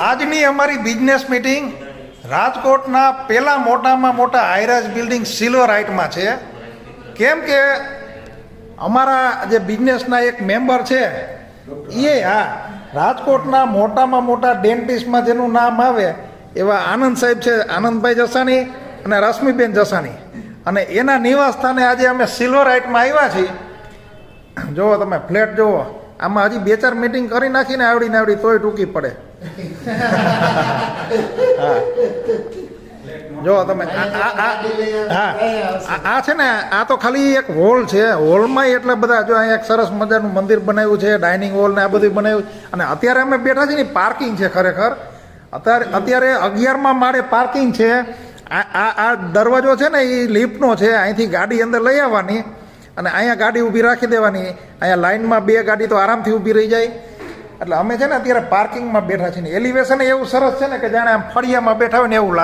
આજની અમારી business meeting રાજકોટના પહેલા મોટામાં મોટા હાઈરાજ બિલ્ડિંગ સિલ્વર હાઇટમાં છે. કેમ કે અમારા જે બિઝનેસના એક મેમ્બર છે એ હા, રાજકોટના મોટામાં મોટા ડેન્ટિસ્ટમાં જેનું નામ આવે, એવા આનંદ સાહેબ છે, આનંદભાઈ જસાણી અને રશ્મિબેન જસાણી. અને એના નિવાસ સ્થાને આજે અમે સિલ્વર હાઇટમાં આવ્યા છીએ. જુઓ તમે, ફ્લેટ જુઓ. આમાં હજી બે ચાર મીટિંગ કરી નાખીને આવડી આવડી તોય ટૂંકી પડે. હા. જો તમે હા. આ- છે ને, આ તો ખાલી એક હોલ છે. હોલમાં એટલા બધા જો અહીંયા એક સરસ મજાનું મંદિર બનાવ્યું છે ડાઇનિંગ હોલ ને આ બધું બનાવ્યું. અને અત્યારે અમે બેઠા છીએ ને પાર્કિંગ છે ખરેખર. અત્યારે અત્યારે અગિયારમાં માળે પાર્કિંગ છે. આ આ દરવાજો છે ને એ લિફ્ટનો છે. અહીંથી ગાડી અંદર લઈ આવવાની. અને અહીંયા ગાડી ઊભી રાખી દેવાની. અહીંયા લાઇનમાં બે ગાડી તો આરામથી ઊભી રહી જાય. એટલે અમે છે ને અત્યારે પાર્કિંગમાં બેઠા છીએ એલિવેશન એવું સરસ છે ને કે જાણે આમ ફળિયામાં બેઠા હોય ને એવું લાગે.